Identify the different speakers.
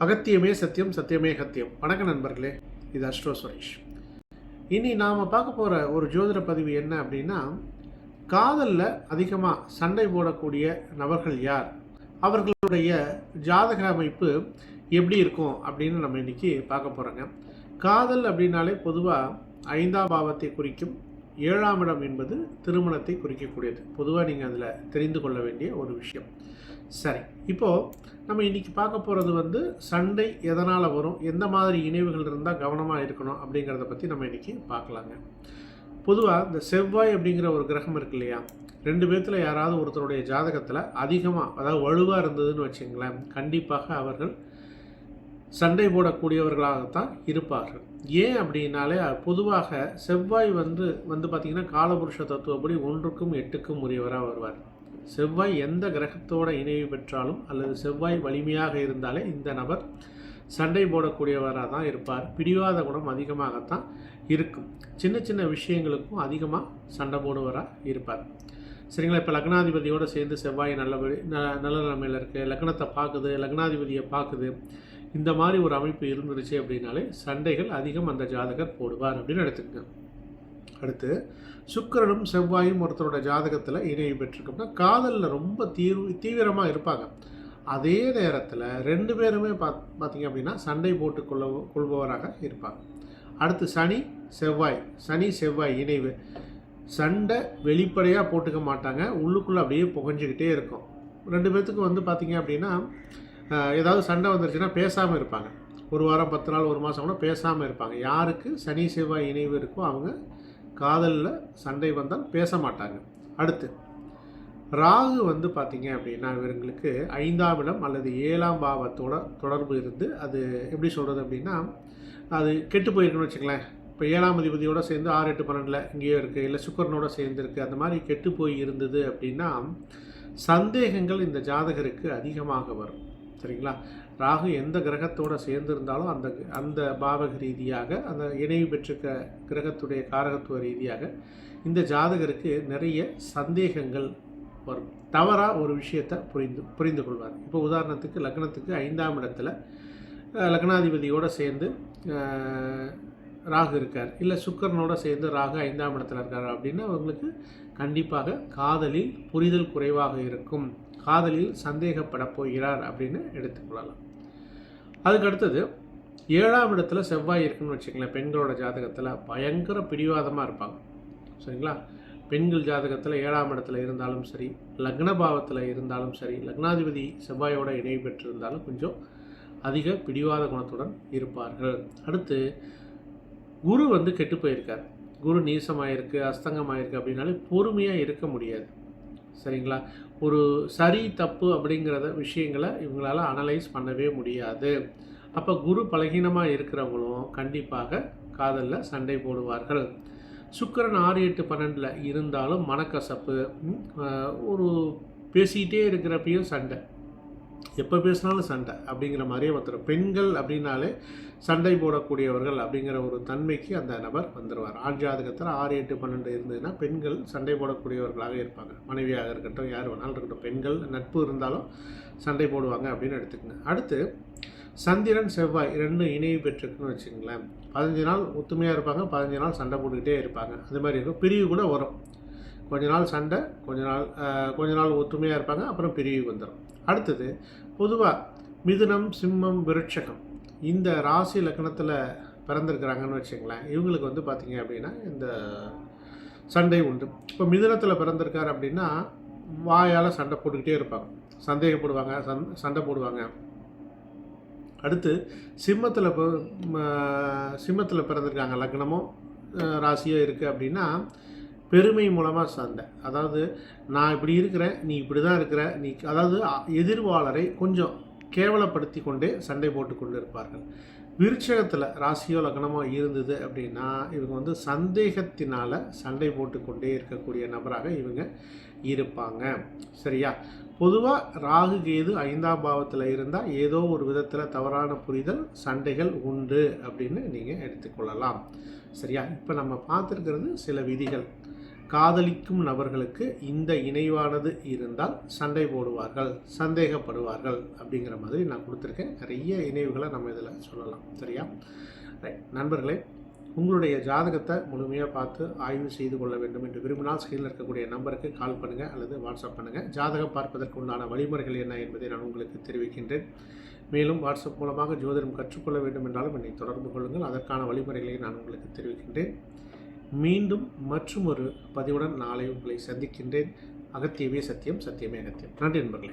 Speaker 1: அகத்தியமே சத்தியம் சத்தியமே கத்தியம் வணக்க நண்பர்களே இது அஸ்ட்ரோ சுரேஷ். இனி நாம் பார்க்க போகிற ஒரு ஜோதிட பதிவு என்ன அப்படின்னா காதலில் அதிகமாக சண்டை போடக்கூடிய நபர்கள் யார்? அவர்களுடைய ஜாதக அமைப்பு எப்படி இருக்கும் அப்படின்னு நம்ம இன்னைக்கு பார்க்க போகிறோங்க காதல் அப்படின்னாலே பொதுவாக ஐந்தாம் பாவத்தை குறிக்கும் ஏழாம் இடம் என்பது திருமணத்தை குறிக்கக்கூடியது. பொதுவாக நீங்கள் அதில் தெரிந்து கொள்ள வேண்டிய ஒரு விஷயம். சரி இப்போது நம்ம இன்னைக்கு பார்க்க போகிறது வந்து சண்டை எதனால் வரும் எந்த மாதிரி இணைவுகள் இருந்தால் கவனமாக இருக்கணும் அப்படிங்கிறத பற்றி நம்ம இன்னைக்கு பார்க்கலாங்க. பொதுவாக இந்த செவ்வாய் அப்படிங்கிற ஒரு கிரகம் இருக்கு இல்லையா? ரெண்டு பேர்த்தில் யாராவது ஒருத்தருடைய ஜாதகத்தில் அதிகமாக அதாவது வலுவாக இருந்ததுன்னு வச்சுங்களேன் கண்டிப்பாக அவர்கள் சண்டை போடக்கூடியவர்களாகத்தான் இருப்பார்கள். ஏன் அப்படின்னாலே பொதுவாக செவ்வாய் வந்து வந்து பார்த்திங்கன்னா காலபுருஷ தத்துவப்படி ஒன்றுக்கும் எட்டுக்கும் உரியவராக வருவார். செவ்வாய் எந்த கிரகத்தோட இணைவு பெற்றாலும் அல்லது செவ்வாய் வலிமையாக இருந்தாலே இந்த நபர் சண்டை போடக்கூடியவராக தான் இருப்பார். பிடிவாத குணம் அதிகமாகத்தான் இருக்கும். சின்ன சின்ன விஷயங்களுக்கும் அதிகமாக சண்டை போடுவராக இருப்பார். சரிங்களா? இப்போ லக்னாதிபதியோடு சேர்ந்து செவ்வாய் நல்லபடி ந நல்ல நிலைமையில் இருக்குது லக்னத்தை பார்க்குது லக்னாதிபதியை பார்க்குது. இந்த மாதிரி ஒரு அமைப்பு இருந்துருச்சு அப்படின்னாலே சண்டைகள் அதிகம் அந்த ஜாதகர் போடுவார் அப்படின்னு எடுத்துக்கங்க. அடுத்து சுக்கிரனும் செவ்வாயும் ஒருத்தரோட ஜாதகத்தில் இணைவு பெற்றிருக்கோம்னா காதலில் ரொம்ப தீர்வு தீவிரமாக இருப்பாங்க. அதே நேரத்தில் ரெண்டு பேருமே பாத் பார்த்தீங்க அப்படின்னா சண்டை போட்டு கொள்ள கொள்பவராக இருப்பாங்க. அடுத்து சனி செவ்வாய். சனி செவ்வாய் இணைவு. சண்டை வெளிப்படையாக போட்டுக்க மாட்டாங்க. உள்ளுக்குள்ளே அப்படியே புகஞ்சிக்கிட்டே இருக்கும். ரெண்டு பேர்த்துக்கும் வந்து பார்த்திங்க அப்படின்னா ஏதாவது சண்டை வந்துருச்சுன்னா பேசாமல் இருப்பாங்க. ஒரு வாரம் பத்து நாள் ஒரு மாதம் கூட பேசாமல் இருப்பாங்க. யாருக்கு சனி செவ்வாய் இணைவு இருக்கோ அவங்க காதலில் சண்டை வந்தால் பேச மாட்டாங்க. அடுத்து ராகு வந்து பார்த்தீங்க அப்படின்னா இவங்களுக்கு ஐந்தாம் இடம் அல்லது ஏழாம் பாவத்தோட தொடர்பு இருந்து அது எப்படி சொல்கிறது அப்படின்னா அது கெட்டு போயிருக்குன்னு வச்சுங்களேன் இப்போ ஏழாம் அதிபதியோடு சேர்ந்து ஆறு எட்டு பன்னெண்டில் இங்கேயோ இருக்குது இல்லை சுக்கரனோட சேர்ந்துருக்கு அந்த மாதிரி கெட்டு போய் இருந்தது அப்படின்னா சந்தேகங்கள் இந்த ஜாதகருக்கு அதிகமாக வரும். சரிங்களா? ராகு எந்த கிரகத்தோட சேர்ந்திருந்தாலும் அந்த அந்த பாவக ரீதியாக அந்த இணைவு பெற்றிருக்க கிரகத்துடைய காரகத்துவ ரீதியாக இந்த ஜாதகருக்கு நிறைய சந்தேகங்கள் வரும். தவறாக ஒரு விஷயத்தை புரிந்து புரிந்து கொள்வார். இப்போ உதாரணத்துக்கு லக்னத்துக்கு ஐந்தாம் இடத்துல லக்னாதிபதியோடு சேர்ந்து ராகு இருக்கார். இல்லை சுக்கரனோட சேர்ந்து ராகு ஐந்தாம் இடத்துல இருக்கார் அப்படின்னா அவங்களுக்கு கண்டிப்பாக காதலில் புரிதல் குறைவாக இருக்கும். காதலில் சந்தேகப்பட போகிறார் அப்படின்னு எடுத்துக்கொள்ளலாம் அதுக்கு அடுத்தது ஏழாம் இடத்துல செவ்வாய் இருக்குன்னு வச்சுக்கங்களேன் பெண்களோட ஜாதகத்தில் பயங்கர பிடிவாதமாக இருப்பாங்க. சரிங்களா? பெண்கள் ஜாதகத்தில் ஏழாம் இடத்துல இருந்தாலும் சரி லக்ன பாவத்தில் இருந்தாலும் சரி லக்னாதிபதி செவ்வாயோட இணைவு பெற்றிருந்தாலும் கொஞ்சம் அதிக பிடிவாத குணத்துடன் இருப்பார்கள். அடுத்து குரு வந்து கெட்டு போயிருக்கார். குரு நீசமாயிருக்கு அஸ்தங்கமாயிருக்கு அப்படின்னாலே பொறுமையாக இருக்க முடியாது. சரிங்களா? ஒரு சரி தப்பு அப்படிங்கிறத விஷயங்களை இவங்களால் அனலைஸ் பண்ணவே முடியாது. அப்போ குரு பலகீனமாக இருக்கிறவங்களும் கண்டிப்பாக காதலில் சண்டை போடுவார்கள். சுக்கிரன் ஆறு எட்டு பன்னெண்டில் இருந்தாலும் மனக்கசப்பு ஒரு பேசிக்கிட்டே இருக்கிறப்பையும் சண்டை. எப்போ பேசினாலும் சண்டை அப்படிங்கிற மாதிரியே வந்துடும் பெண்கள் அப்படின்னாலே சண்டை போடக்கூடியவர்கள் அப்படிங்கிற ஒரு தன்மைக்கு அந்த நபர் வந்துடுவார் ஆண் ஜாதகத்தில் ஆறு எட்டு பன்னெண்டு இருந்ததுன்னா பெண்கள் சண்டை போடக்கூடியவர்களாக இருப்பாங்க. மனைவியாக இருக்கட்டும் யார் வேணாலும் இருக்கட்டும் பெண்கள் நட்பு இருந்தாலும் சண்டை போடுவாங்க அப்படின்னு எடுத்துக்கங்க. அடுத்து சந்திரன் செவ்வாய் ரெண்டு இணைவு பெற்றிருக்குன்னு வச்சுங்களேன் பதினஞ்சு நாள் ஒத்துமையாக இருப்பாங்க பதினஞ்சு நாள் சண்டை போட்டுக்கிட்டே இருப்பாங்க. அது மாதிரி இருக்கும். பிரிவு கூட வரும். கொஞ்ச நாள் சண்டை கொஞ்ச நாள் கொஞ்ச நாள் ஒற்றுமையாக இருப்பாங்க அப்புறம் பிரிவு வந்துடும் அடுத்தது பொதுவாக மிதுனம் சிம்மம் விருட்சகம் இந்த ராசி லக்கணத்தில் பிறந்திருக்கிறாங்கன்னு வச்சுங்களேன் இவங்களுக்கு வந்து பார்த்திங்க அப்படின்னா இந்த சண்டை உண்டு. இப்போ மிதுனத்தில் பிறந்திருக்கார் அப்படின்னா வாயால் சண்டை போட்டுக்கிட்டே இருப்பாங்க. சந்தேகப்படுவாங்க சந் சண்டை போடுவாங்க. அடுத்து சிம்மத்தில் சிம்மத்தில் பிறந்திருக்காங்க லக்னமோ ராசியோ இருக்குது அப்படின்னா பெருமை மூலமாக சண்டை. அதாவது நான் இப்படி இருக்கிறேன் நீ இப்படி தான் இருக்கிற நீ அதாவது அ- எதிர்வாளரை கொஞ்சம் கேவலப்படுத்தி கொண்டே சண்டை போட்டு கொண்டு இருப்பார்கள் விருட்சகத்தில் ராசியோ லக்னமோ இருந்தது அப்படின்னா இவங்க வந்து சந்தேகத்தினால் சண்டை போட்டுக்கொண்டே இருக்கக்கூடிய நபராக இவங்க இருப்பாங்க. சரியா? பொதுவாக ராகு கேது ஐந்தாம் பாவத்தில் இருந்தால் ஏதோ ஒரு விதத்தில் தவறான புரிதல் சண்டைகள் உண்டு அப்படின்னு நீங்கள் எடுத்துக்கொள்ளலாம் சரியா? இப்போ நம்ம பார்த்துருக்கிறது சில விதிகள். காதலிக்கும் நபர்களுக்கு இந்த இணைவானது இருந்தால் சண்டை போடுவார்கள் சந்தேகப்படுவார்கள் அப்படிங்கிற மாதிரி நான் கொடுத்துருக்கேன். நிறைய இணைவுகளை நம்ம இதில் சொல்லலாம். சரியா? ரைட் நண்பர்களே உங்களுடைய ஜாதகத்தை முழுமையாக பார்த்து ஆய்வு செய்து கொள்ள வேண்டும் என்று விரும்பினால் ஸ்கிரீனில் இருக்கக்கூடிய நம்பருக்கு கால் பண்ணுங்கள் அல்லது வாட்ஸ்அப் பண்ணுங்கள் ஜாதகம் பார்ப்பதற்கு உண்டான வழிமுறைகள் என்ன என்பதை நான் உங்களுக்கு தெரிவிக்கின்றேன். மேலும் வாட்ஸ்அப் மூலமாக ஜோதிடம் கற்றுக்கொள்ள வேண்டும் என்றாலும் என்னை தொடர்பு கொள்ளுங்கள். அதற்கான வழிமுறைகளை நான் உங்களுக்கு தெரிவிக்கின்றேன். மீண்டும் மற்றும் ஒரு பதிவுடன் நாளை உங்களை சந்திக்கின்றேன். அகத்தியமே சத்தியம் சத்தியமே அகத்தியம். நன்றி நண்பர்களே.